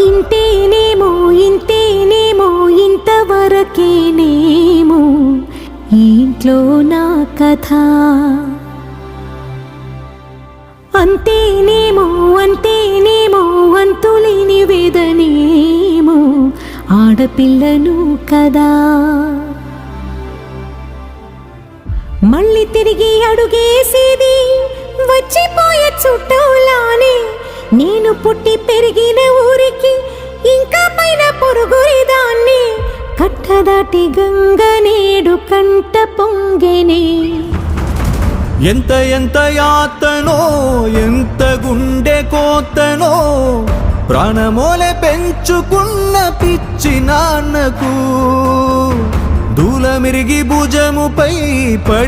ఇంతేనేమో ఇంతేనేమో ఇంతవరకేనేమో ఇంట్లో నా కథ. అంతేనేమో అంతేనేమో అంతులేని వేదనేమో ఆడపిల్లను కదా. మళ్ళీ తిరిగి అడుగేసేది నేను పుట్టి పెరిగిన ఊరికి ఇంకా పైన పొరుగురిదాన్ని కట్టదాటి గంగ నేడు కంట పొంగెనే. ఎంత ఎంత యాతనో ఎంత గుండె కోతనో ప్రాణమోలే పెంచుకున్న పిచ్చి నాన్నకు. దూలమిరిగి భుజముపై పడి